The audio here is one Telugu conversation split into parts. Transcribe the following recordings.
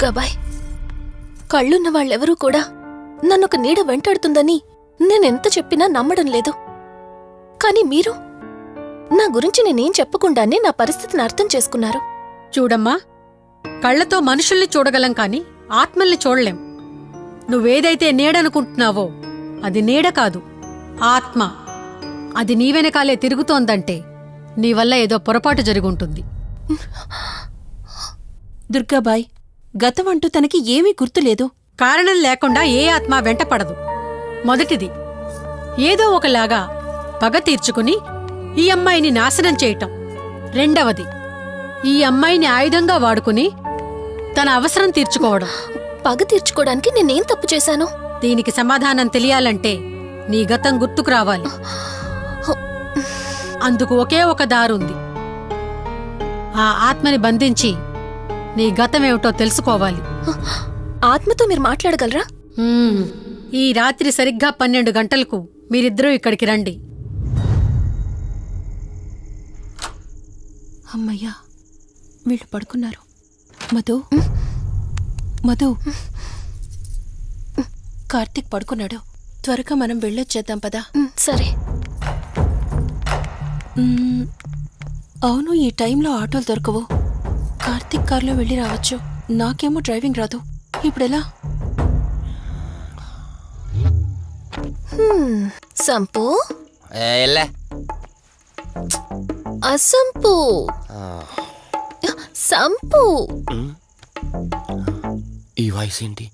దుర్గాబాయ్. కళ్ళున్న వాళ్ళెవరూ కూడా నన్నొక నీడ వెంటాడుతుందని నేనెంత చెప్పినా నమ్మడం లేదు. కానీ మీరు నా గురించి నేనేం చెప్పకుండానే నా పరిస్థితిని అర్థం చేసుకున్నారు. చూడమ్మా కళ్ళతో మనుషుల్ని చూడగలం కాని ఆత్మల్ని చూడలేం. నువ్వేదైతే నీడనుకుంటున్నావో అది నీడ కాదు ఆత్మ. అది నీ వెనకాలే తిరుగుతోందంటే నీ వల్ల ఏదో పొరపాటు జరుగుంటుంది దుర్గాబాయ్ గతం అంటూ తనకి ఏమీ గుర్తులేదు. కారణం లేకుండా ఏ ఆత్మ వెంటపడదు మొదటిది ఏదో ఒకలాగా పగ తీర్చుకుని ఈ అమ్మాయిని నాశనం చేయటం. రెండవది ఈ అమ్మాయిని ఆయుధంగా వాడుకుని తన అవసరం తీర్చుకోవడం. పగ తీర్చుకోవడానికి నేనేం తప్పు చేశాను? దీనికి సమాధానం తెలియాలంటే నీ గతం గుర్తుకు రావాలి. అందుకు ఒకే ఒక దారుంది. ఆ ఆత్మని బంధించి నీ గతమేమిటో తెలుసుకోవాలి. ఆత్మతో మీరు మాట్లాడగలరా. ఈ రాత్రి సరిగ్గా పన్నెండు గంటలకు మీరిద్దరూ ఇక్కడికి రండి. అమ్మయ్యా వీళ్ళు పడుకున్నారు. మధు మధు. కార్తీక్ పడుకున్నాడు. త్వరగా మనం వెళ్ళొచ్చేద్దాం పదా. ఉమ్, సరే. అవును ఈ టైంలో ఆటోలు దొరకవు. కార్తీక్ కార్లో వెళ్ళి రావచ్చు. నాకేమో డ్రైవింగ్ రాదు. ఇప్పుడెలా? సంపు? ఎల్లే. అసంపు. సంపు. ఈ వాయిస్ ఏంటి?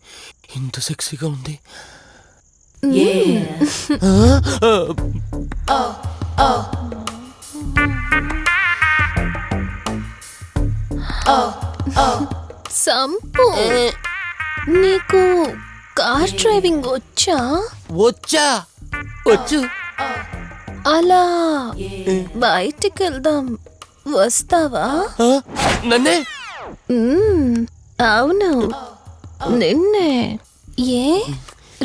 ఇంత సెక్సీగా ఉంది. సంపు. నీకు కార్ డ్రైవింగ్ వచ్చా? వచ్చా. వచ్చు. అలా బయటికి వెళ్దాం వస్తావా నన్నే? అవును. నిన్నే. ఏ?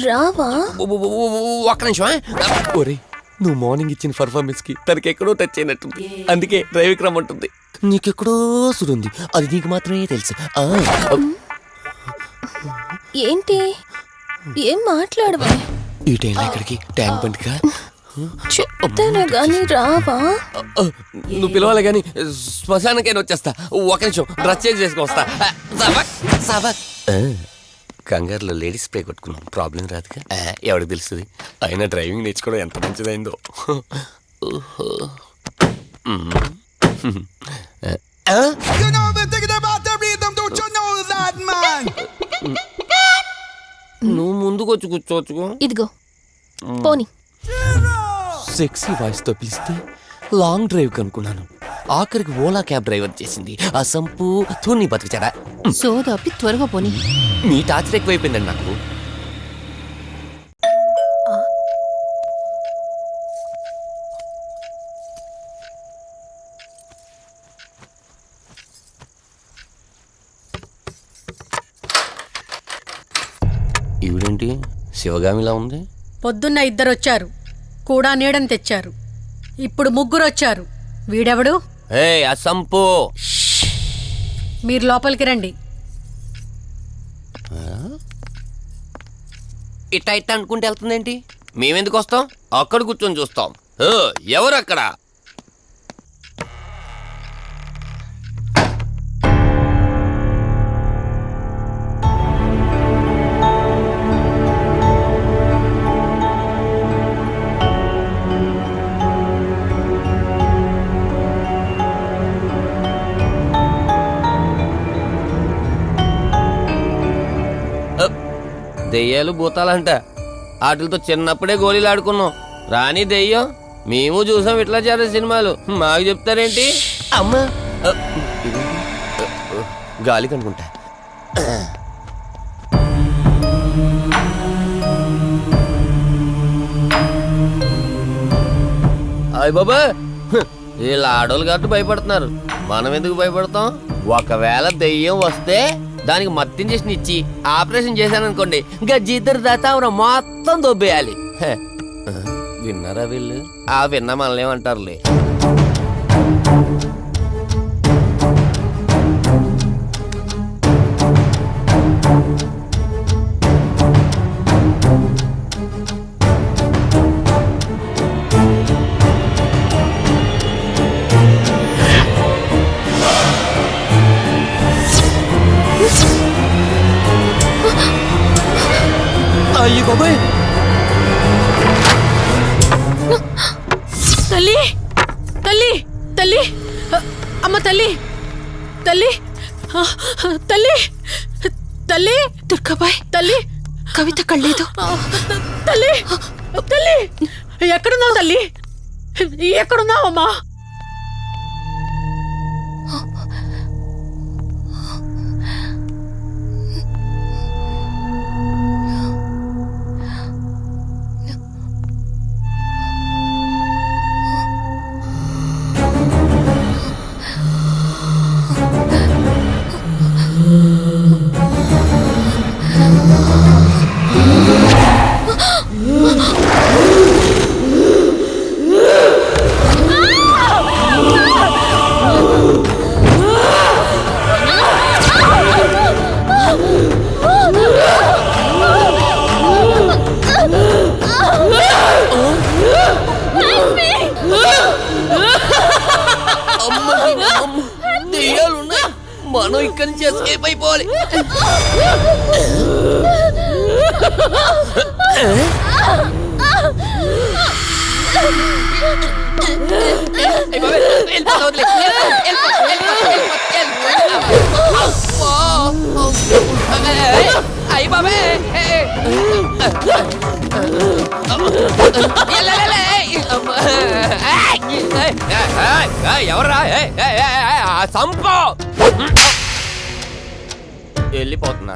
రావా? ఒక్క నిమిషం ఒరే నువ్వు మార్నింగ్ ఇచ్చిన పర్ఫార్మెన్స్కి తనకి ఎక్కడో టచ్ అయినట్టుంది. అందుకే డ్రైవింగ్ రమ్మంటుంది. నీకెక్కడో సుడుంది. అది నీకు మాత్రమే తెలుసు. ఆ, ఏంటి? ఏం మాట్లాడవా? ఈ టైంలో ఇక్కడికి ట్యాంక్ బండ్కా చెప్తాను గాని రావా? నువ్వు పిలవాలి కానీ శ్మశానకైనా వచ్చేస్తా. ఒక నిమిషం. డ్రెస్ చేంజ్ చేసుకొని వస్తా. సవక్, సవక్. కంగారులో లేడీస్ స్ప్రే కొట్టుకున్నాం. ప్రాబ్లం రాదుగా. ఎవరికి తెలుస్తుంది? అయినా డ్రైవింగ్ నేర్చుకోవడం ఎంత మంచిదైందో? నువ్వు ముందుకు వచ్చి కూర్చోవచ్చుకో. ఇదిగో. పోని. సెక్సీ వాయిస్తో పిలిస్తే లాంగ్ డ్రైవ్ కనుక్కున్నాను. ఆఖరికి ఓలా క్యాబ్ డ్రైవర్ చేసింది. ఆ సంపు తూని బతికిచాడా సోదాపి త్వరగా పోని. మీ టార్చర్ ఎక్కువైపోయిందండి నాకు. ఈవిడేంటి? శివగామిలా ఉంది? పొద్దున్న ఇద్దరొచ్చారు. కూడా నీడని తెచ్చారు. ఇప్పుడు ముగ్గురొచ్చారు. వీడెవడు? ఏ అసంపు. మీరు లోపలికి రండి. ఇట్ట ఇట్ట అనుకుంటే వెళ్తుందేంటి? మేమెందుకు వస్తాం? అక్కడ కూర్చొని చూస్తాం. ఎవరు అక్కడ దెయ్యాలు భూతాలంట. వాటితో చిన్నప్పుడే గోళీలు ఆడుకున్నాం రాని దెయ్యం మేము చూసాం ఇట్లా చేరే సినిమాలు. మాకు చెప్తారేంటి? అమ్మా. గాలి కనుకుంటా. అయ్య బాబా వీళ్ళ ఆడోళ్ళు కాబట్టి భయపడుతున్నారు. మనం ఎందుకు భయపడతాం? ఒకవేళ దెయ్యం వస్తే దానికి మత్తి ఇంజక్షన్ ఇచ్చి ఆపరేషన్ చేశాననుకోండి ఇంకా జీతరు దాతావరం మొత్తం దొబ్బేయాలి. విన్నారా వీళ్ళు? ఆ విన్నా మనల్ని ఏమంటారులే. అయ్యి బాబాయ్ తల్లి తల్లి తల్లి. అమ్మ తల్లి తల్లి. తల్లి తల్లి. దుర్గాబాయ్ తల్లి. కవిత కళ్ళేదు. తల్లి తల్లి. ఎక్కడున్నావు తల్లి? ఎక్కడున్నావమ్మా? దెయ్యాలున్నాయి ఏయ్, ఏయ్, ఏయ్, ఏయ్, ఎవర్రా సంపు. వెళ్ళిపోతున్నా.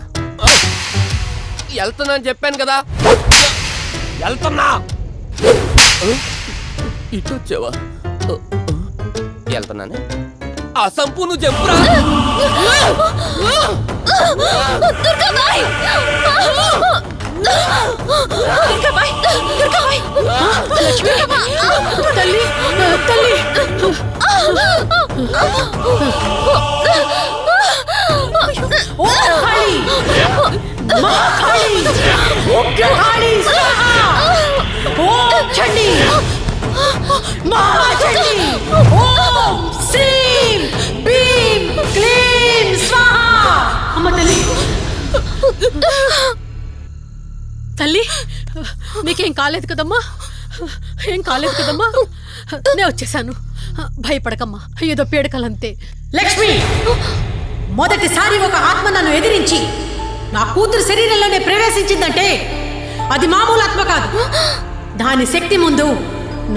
వెళ్తున్నా అని చెప్పాను కదా. వెళ్తున్నా. ఇటు వచ్చావా? వెళ్తున్నాను? ఆ సంపు నువ్వు చెప్పురా తల్లి తల్లి. ఓ మహాకాళి ఉగ్రకాళి కాళీ ఓం చండి మహాచండి ఓం శ్రీం భీం క్లీం స్వాహ అమ్మ తల్లి తల్లి నీకేం కాలేదు కదమ్మా? ఏం కాలేదు కదమ్మా? నేను వచ్చేసాను. భయపడకమ్మా. ఏదో పేడకలంతే. లక్ష్మి మొదటిసారి ఒక ఆత్మ నన్ను ఎదిరించి. నా కూతురు శరీరంలోనే ప్రవేశించిందంటే అది మామూలు ఆత్మ కాదు. దాని శక్తి ముందు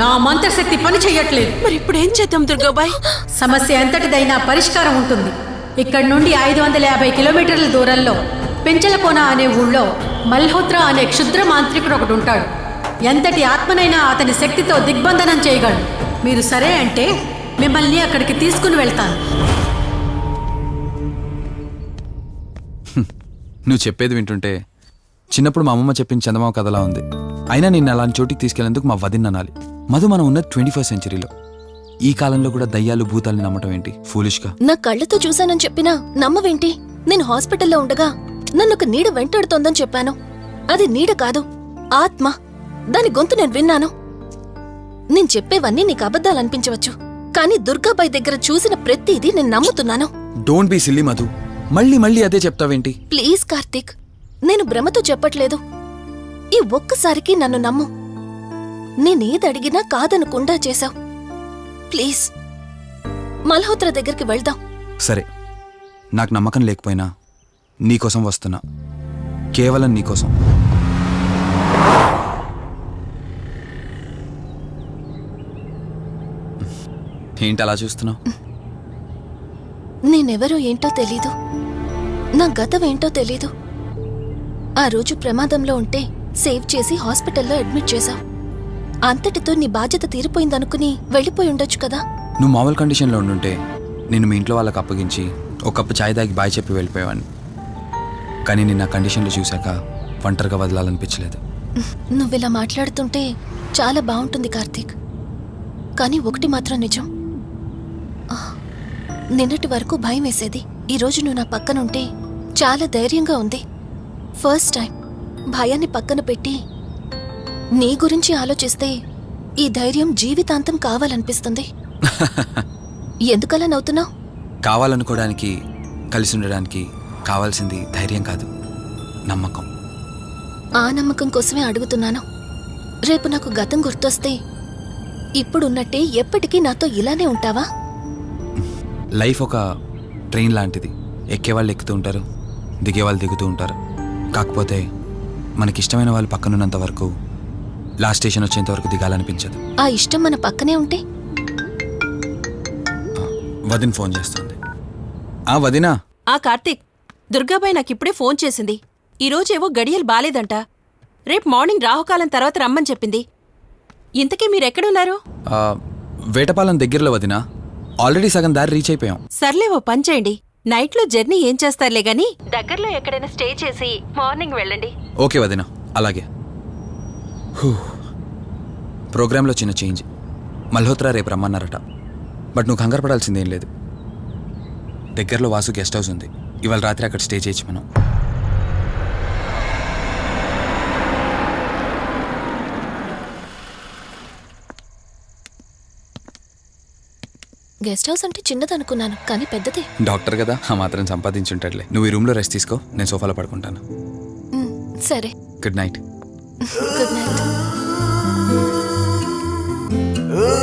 నా మంత్రశక్తి పని చెయ్యట్లేదు మరి ఇప్పుడు ఏం చేద్దాం దుర్గాబాయ్? సమస్య ఎంతటిదైనా పరిష్కారం ఉంటుంది. ఇక్కడి నుండి ఐదు వందల యాభై కిలోమీటర్ల దూరంలో పెంచలకోన అనే ఊళ్ళో మల్హోత్రా అనే క్షుద్ర మాంత్రికుడు ఒకడు ఉంటాడు. ఎంతటి ఆత్మనైనా అతని శక్తితో దిగ్బంధనం చేయగలడు. మీరు సరే అంటే మిమ్మల్ని అక్కడికి తీసుకుని వెళ్తాను. నువ్వు చెప్పేది వింటుంటే చిన్నప్పుడు మా అమ్మమ్మ చెప్పిన చందమామ కథలా ఉంది. అయినా నిన్ను అలాంటి చోటికి తీసుకెళ్ళేందుకు మా వదిన అనాలి. మధు మనం ఉన్నది ట్వంటీ ఫస్ట్ సెంచరీలో. ఈ కాలంలో కూడా దయ్యాలు భూతాల్ని నమ్మటం ఏంటి? ఫూలిష్గా నా కళ్ళతో చూశానని చెప్పినా నమ్మవేంటి? నేను హాస్పిటల్లో ఉండగా నన్ను ఒక నీడ వెంటాడుతోందని చెప్పాను. అది నీడ కాదు ఆత్మ. దాని గొంతు నేను విన్నాను. నేను చెప్పేవన్నీ నీకు అబద్ధాలు అనిపించవచ్చు. కానీ దుర్గాబాయ్ దగ్గర చూసిన ప్రతిదీ నేను నమ్ముతున్నాను. Don't be silly Madhu. మళ్ళీ మళ్ళీ అదే చెప్తావేంటి? ప్లీజ్ కార్తీక్ నేను భ్రమతో చెప్పట్లేదు. ఈ ఒక్కసారికి నన్ను నమ్ము. నేనేది అడిగినా కాదనకుండా చేశావు. ప్లీజ్ మల్హోత్రా దగ్గరికి వెళ్దాం. సరే నాకు నమ్మకం లేకపోయినా నీకోసం వస్తున్నా. కేవలం నీకోసం ఏంటి అలా చూస్తున్నావు? నేనెవరో ఏంటో తెలీదు. నా గతం ఏంటో తెలీదు. ఆ రోజు ప్రమాదంలో ఉంటే సేవ్ చేసి హాస్పిటల్లో అడ్మిట్ చేశావు. అంతటితో నీ బాధ్యత తీరిపోయిందనుకుని వెళ్ళిపోయి ఉండొచ్చు కదా. నువ్వు మామూలు కండిషన్లో ఉండుంటే నేను మీ ఇంట్లో వాళ్ళకి అప్పగించి ఒక కప్పు చాయ్ తాగి బాయ్ చెప్పి వెళ్ళిపోయేవాడిని. కానీ నేను నా కండిషన్లో చూశాక ఒంటరిగా వదలాలనిపించలేదు. నువ్విలా మాట్లాడుతుంటే చాలా బాగుంటుంది కార్తీక్. కానీ ఒకటి మాత్రం నిజం. నిన్నటి వరకు భయం వేసేది. ఈరోజు నువ్వు నా పక్కనుంటే చాలా ధైర్యంగా ఉంది. ఫస్ట్ టైం భయాన్ని పక్కన పెట్టి నీ గురించి ఆలోచిస్తే ఈ ధైర్యం జీవితాంతం కావాలనిపిస్తుంది. ఎందుకలా నవ్వుతున్నావు? కావాలనుకోవడానికి కలిసి ఉండడానికి కావాల్సింది ధైర్యం కాదు నమ్మకం. ఆ నమ్మకం కోసమే అడుగుతున్నాను. రేపు నాకు గతం గుర్తొస్తే ఇప్పుడున్నట్టే ఎప్పటికీ నాతో ఇలానే ఉంటావా? లైఫ్ ఒక ట్రైన్ లాంటిది. ఎక్కేవాళ్ళు ఎక్కుతూ ఉంటారు దిగేవాళ్ళు దిగుతూ ఉంటారు. కాకపోతే మనకిష్టమైన వాళ్ళు పక్కనున్నంత వరకు లాస్ట్ స్టేషన్ వచ్చేంత వరకు దిగాలనిపించదు. ఆ ఇష్టం మన పక్కనే ఉంటే? వదిన ఫోన్ చేస్తుంది. ఆ వదినా. ఆ కార్తీక్ దుర్గాబాయ్ నాకిప్పుడే ఫోన్ చేసింది. ఈరోజేవో గడియలు బాలేదంట. రేపు మార్నింగ్ రాహుకాలం తర్వాత రమ్మని చెప్పింది. ఇంతకీ మీరెక్కడున్నారు? ఆ, వేటపాలెం దగ్గరలో వదిన. ఆల్రెడీ సగం దారి రీచ్ అయిపోయాం. సర్లే ఓ పని చేయండి. నైట్లో జర్నీ ఏం చేస్తారులే గాని? దగ్గరలో ఎక్కడైనా స్టే చేసి మార్నింగ్ వెళ్ళండి. ఓకే వదిన అలాగే. హూ. ప్రోగ్రాంలో చిన్న చేంజ్. మల్హోత్రా రేపు రమ్మన్నారట. బట్ నువ్వు కంగారు పడాల్సిందేం లేదు. దగ్గరలో వాసు గెస్ట్ హౌస్ ఉంది. ఇవాళ రాత్రి అక్కడ స్టే చేయొచ్చు మనం గెస్ట్ హౌస్ అంటే చిన్నదనుకున్నాను కానీ పెద్దదే. డాక్టర్ కదా ఆ మాత్రం సంపాదించుంటాడులే. నువ్వు ఈ రూమ్లో రెస్ట్ తీసుకో నేను సోఫాలో పడుకుంటాను. సరే. Good night good night